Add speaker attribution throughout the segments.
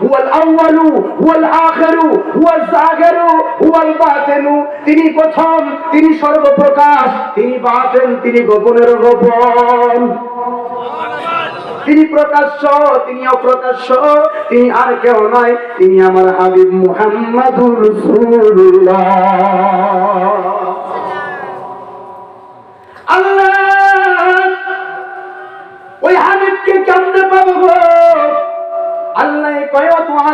Speaker 1: হুয়াল আউয়ালু, হুয়াল আখিরু, হুয়াল জাহিরু তিনি প্রথম, তিনি সর্বপ্রকাশ, তিনি বাতেন, তিনি গোপনের গোপন। তিনি প্রকাশ্য, তিনি অপ্রকাশ্য, তিনি আর কেউ নয়, তিনি আমার হাবিব মুহাম্মাদুর রাসূলুল্লাহ।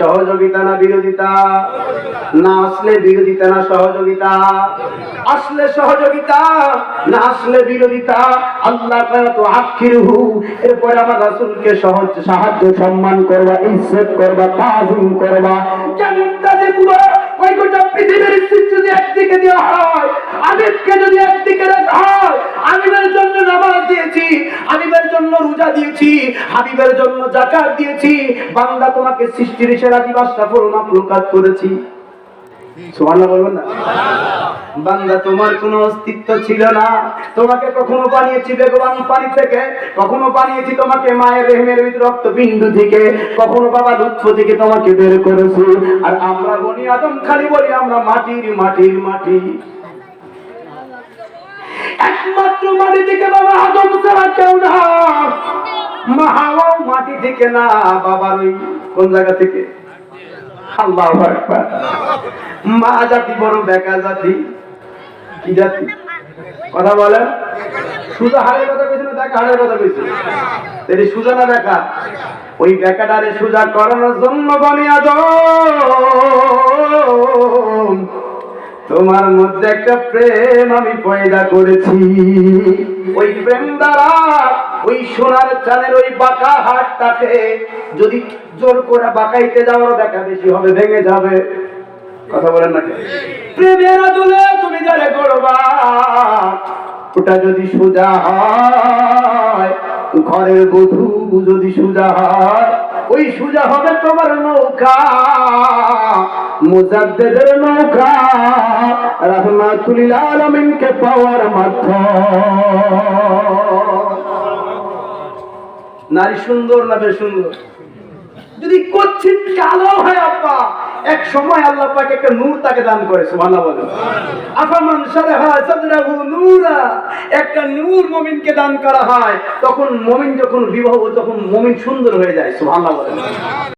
Speaker 1: সহযোগিতা না বিরোধিতা? না আসলে বিরোধিতা না সহযোগিতা? আসলে সহযোগিতা না আসলে বিরোধিতা? আল্লাহ তো আখিরহু। এরপরে আমার রাসুলকে সহজ সাহায্য, সম্মান করবা, ইজ্জত করবা, তাজিম করবা। কেমন তাদের পুরো ওই পৃথিবীর সৃষ্টি একদিকে দেওয়া হয় আমিরকে যদি একদিকে রাখা হয় আমিরের জন্য নামাজ দিয়েছি হাবিবের জন্য রোজা দিয়েছি, হাবিবের জন্য জাকাত দিয়েছি, বান্দা তোমাকে সৃষ্টির সেরা দিবাসটা ফুলমা প্রকাশ করেছি। না? বান্দা, তোমার কোনো অস্তিত্ব ছিল না। তোমাকে কখনো বানিয়েছি বেগবান পানি থেকে, কখনো বানিয়েছি তোমাকে মায়ের রেহমের থেকে, কখনো বাবা থেকে তোমাকে বের করেছি। আর আমরা বনি আদম খালি বলি, আমরা মাটির মাটির মাটি একমাত্র মাটি থেকে বাবা আদম কেউ না মাটি থেকে না, বাবার ওই কোন জায়গা থেকে? মা জাতি বড় বেকা জাতি। কি জাতি? কথা বলেন? সুজা হারের কথা কইছে না দেখা হারের কথা কইছে? তেরি সুজা না দেখা ওই বেকাটারে সুজা করানোর জন্য বানিয়া দাও তোমার মধ্যে একটা প্রেম আমি পয়দা করেছি। ওই প্রেম দ্বারা ওই সোনার চানের ওই বাঁকা হাটটাকে যদি জোর করে বাঁকাইতে যাওয়ার দেখা বেশি হবে, ভেঙে যাবে। কথা বলেন না প্রেমের আদলে তুমি যারে করবা ওটা যদি সোজা হয়, ঘরের বধূ যদি সোজা হয়, ওই সোজা হবে তোমার নৌকা। মুজাদ্দেদের নৌকা রহমাতুল আলমিনকে পাওয়ার মাধ্যম। নারী সুন্দর না সুন্দর? যদি কচ্ছিত কালো হয় আব্বা, এক সময় আল্লাহ পাক একটা নূর তাকে দান করে, সুবহানাল্লাহ বলেন। আফামান সারাহা সাদরাহু নূরা, একটা নূর মুমিনকে দান করা হয়, তখন মুমিন যখন বিবাহ, তখন মুমিন সুন্দর হয়ে যায়, সুবহানাল্লাহ বলেন।